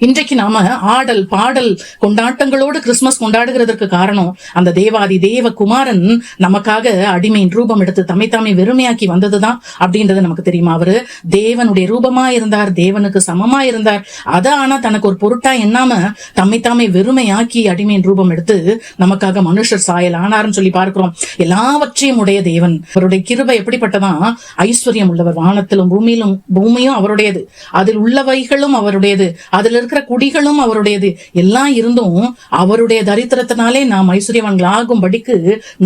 இன்றைக்கு நாம ஆடல் பாடல் கொண்டாட்டங்களோடு கிறிஸ்துமஸ் கொண்டாடுகிறதற்கு காரணம் அந்த தேவாதி தேவ குமாரன் நமக்காக அடிமையின் ரூபம் எடுத்து தம்மை தாமே வெறுமையாக்கி வந்ததுதான் அப்படின்றது நமக்கு தெரியுமா அவரு? தேவனுடைய ரூபமா இருந்தார் தேவனுக்கு சமமா இருந்தார் அத ஆனா தனக்கு ஒரு பொருட்டா எண்ணாம தம்மை தாமே வெறுமையாக்கி அடிமையின் ரூபம் எடுத்து நமக்காக மனுஷர் சாயல் ஆனார்னு சொல்லி பார்க்கிறோம். எல்லாவற்றையும் உடைய தேவன். அவருடைய கிருபை எப்படிப்பட்டதான் ஐஸ்வர்யம் உள்ளவர். வானத்திலும் பூமியிலும் பூமியும் அவருடையது. அதில் உள்ளவைகளும் அவருடையது. அதில் இருக்கிற குடிகளும் அவருடையது. எல்லாம் இருந்தும் அவருடைய தரித்திரத்தினாலே நாம் ஐஸ்வர்யவான்கள் ஆகும்படிக்கு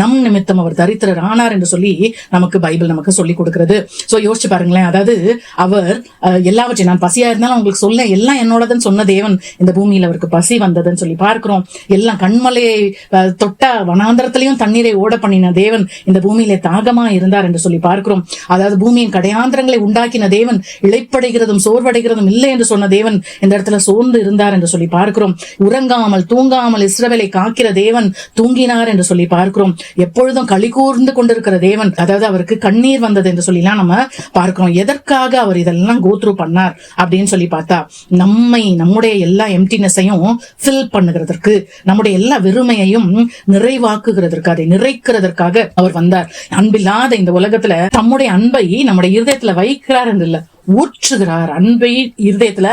நம் நிமித்தம் அவர் தரித்திரர் ஆனார் என்று சொல்லி நமக்கு பைபிள் நமக்கு சொல்லி கொடுக்கிறது. சோ யோசிச்சு பாருங்களேன். அதாவது அவர் எல்லாவற்றையும் நான் பசியா இருந்தாலும் உங்களுக்கு சொல்ல எல்லாம் என்னோடதுன்னு சொன்ன தேவன் இந்த பூமியில அவருக்கு பசி வந்ததுன்னு சொல்லி பார்க்கிறோம். எல்லாம் கண்மலையை அஹ், தொட்டா வனாந்தரத்திலையும் தண்ணீரை ஓட பண்ணின தேவன் இந்த பூமியிலே தாகமா இருந்தார் என்று சொல்லி பார்க்கிறோம். அதாவது பூமியின் கடையாந்திரங்களை உண்டாக்கின தேவன் இழைப்படைகிறதும் சோர்வடைகிறதும் இல்லை என்று சொன்ன தேவன் இந்த இடத்துல சோர்ந்து இருந்தார் என்று சொல்லி பார்க்கிறோம். உறங்காமல் தூங்காமல் இஸ்ரவேலை காக்கிற தேவன் தூங்கினார் என்று சொல்லி பார்க்கிறோம். எப்பொழுதும் களி கூர்ந்து கொண்டிருக்கிற தேவன் அதாவது அவருக்கு கண்ணீர் வந்தது என்று சொல்லிலாம் நம்ம பார்க்கிறோம். எதற்காக அவர் இதெல்லாம் கோத்ரூ பண்ணார் அப்படின்னு சொல்லி பார்த்தா நம்மை நம்முடைய எல்லா எம்டினஸையும் ஃபில் பண்ணுகிறதற்கு நம்முடைய எல்லா வெறுமையையும் நிறைவாக்குகிறதற்கு அதை நிறைக்கிறதற்காக அவர் வந்தார். அன்பில்லாத இந்த உலகத்துல தம்முடைய அன்பை நம்முடைய இருதயத்துல வைக்கிறார் என்று இல்லை ஊற்றுகிறார் அன்பை இருதயத்துல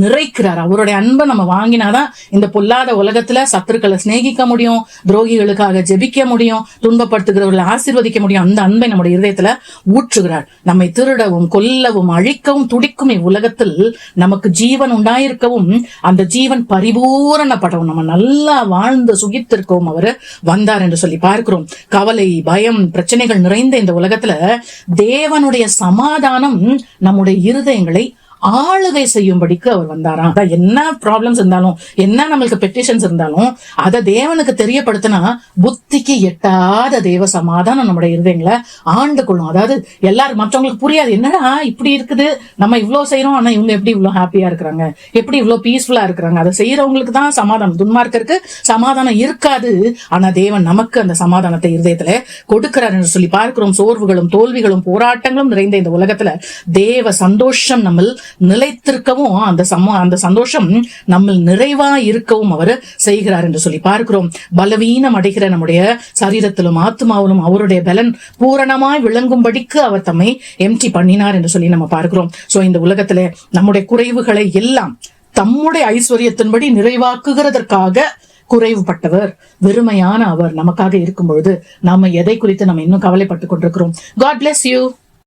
நிறைக்கிறார். அவருடைய அன்பை நம்ம வாங்கினாதான் இந்த பொல்லாத உலகத்துல சத்துருக்களை சிநேகிக்க முடியும் துரோகிகளுக்காக ஜெபிக்க முடியும் துன்பப்படுத்துகிறவர்களை ஆசீர்வதிக்க முடியும். அந்த அன்பை நம்முடைய இருதயத்துல ஊற்றுகிறார். நம்மை திருடவும் கொல்லவும் அழிக்கவும் துடிக்கும் இவ்வுலகத்தில் நமக்கு ஜீவன் உண்டாயிருக்கவும் அந்த ஜீவன் பரிபூரணப்படவும் நம்ம நல்லா வாழ்ந்து சுகித்திருக்கவும் அவர் வந்தார் என்று சொல்லி பார்க்கிறோம். கவலை பயம் பிரச்சனைகள் நிறைந்த இந்த உலகத்துல தேவனுடைய சமாதானம் நம்முடைய இருதயங்களை ஆளுகை செய்யும்படிக்கு அவர் வந்தாராம். அதான் என்ன ப்ராப்ளம்ஸ் இருந்தாலும் என்ன நம்மளுக்கு பெட்டிஷன்ஸ் இருந்தாலும் அதை தேவனுக்கு தெரியப்படுத்தினா புத்திக்கு எட்டாத தேவ சமாதானம் நம்முடைய இருதயங்களை ஆண்டு கொள்ளும். அதாவது எல்லாரும் மற்றவங்களுக்கு புரியாது. என்னடா இப்படி இருக்குது? நம்ம இவ்வளவு செய்யறோம் ஆனா இவங்க எப்படி இவ்வளவு ஹாப்பியா இருக்கிறாங்க? எப்படி இவ்வளவு பீஸ்ஃபுல்லா இருக்கிறாங்க? அதை செய்யறவங்களுக்கு தான் சமாதானம். துன்மார்க்கருக்கு சமாதானம் இருக்காது. ஆனா தேவன் நமக்கு அந்த சமாதானத்தை இருதயத்துல கொடுக்கிறார் என்று சொல்லி பார்க்கிறோம். சோர்வுகளும் தோல்விகளும் போராட்டங்களும் நிறைந்த இந்த உலகத்துல தேவ சந்தோஷம் நம்ம நிலைத்திருக்கவும் அந்த சம அந்த சந்தோஷம் நம்ம நிறைவா இருக்கவும் அவர் செய்கிறார் என்று சொல்லி பார்க்கிறோம். பலவீனம் அடைகிற நம்முடைய சரீரத்திலும் ஆத்மாவிலும் அவருடைய பலன் பூரணமாய் விளங்கும்படிக்கு அவர் தம்மை எம்டி பண்ணினார் என்று சொல்லி நம்ம பார்க்கிறோம். சோ இந்த உலகத்துல நம்முடைய குறைவுகளை எல்லாம் தம்முடைய ஐஸ்வர்யத்தின்படி நிறைவாக்குகிறதற்காக குறைவுபட்டவர் வெறுமையான அவர் நமக்காக இருக்கும் பொழுது நாம எதை குறித்து நம்ம இன்னும் கவலைப்பட்டு கொண்டிருக்கிறோம்? God bless you